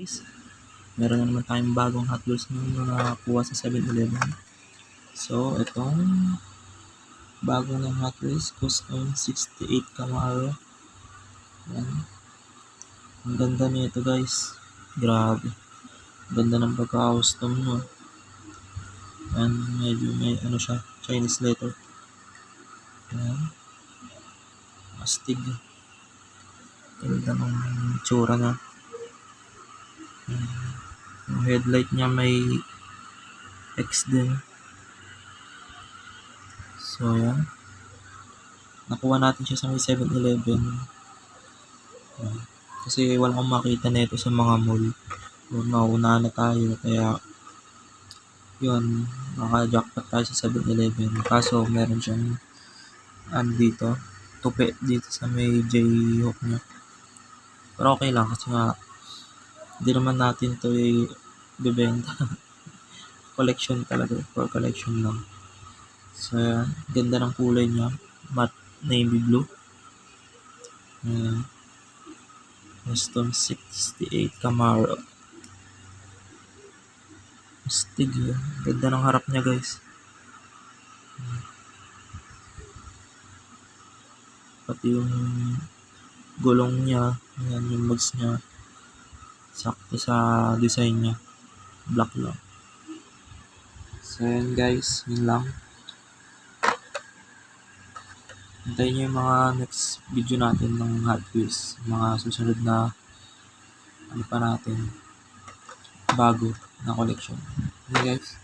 Guys, meron na naman tayong bagong Hot Wheels na nakakuha sa 7-Eleven. So, itong bago ng Hot Wheels, custom 68 Camaro. Yan. Ang ganda nito guys. Grabe. Ganda ng pagka-custom no. Yan, medyo may ano siya, Chinese letter. Yan. Astig. Ganda ng tsura na. Yung headlight niya may X din. So, yan. Nakuha natin siya sa may 7-Eleven. Yan. Kasi wala akong makita nito sa mga mall. So, nauna na tayo. Kaya, yun. Naka-jackpot tayo sa 7-Eleven. Kaso, meron siyang ano dito. Tupi dito sa may J-hook niya. Pero okay lang kasi nga hindi naman natin to i-bebenta. collection talaga. For collection lang. So, yan. Ganda ng kulay niya. Matte navy blue. Ayan. Custom 68 Camaro. Astig yun. Ganda ng harap niya guys. Pati yung gulong niya. Ayan yung mags niya. Sakto sa design niya. Black lang. So yan guys. Yun lang. Hintayin nyo yung mga next video natin ng Hot Wheels. Mga susunod na ano pa natin bago na collection. Okay guys.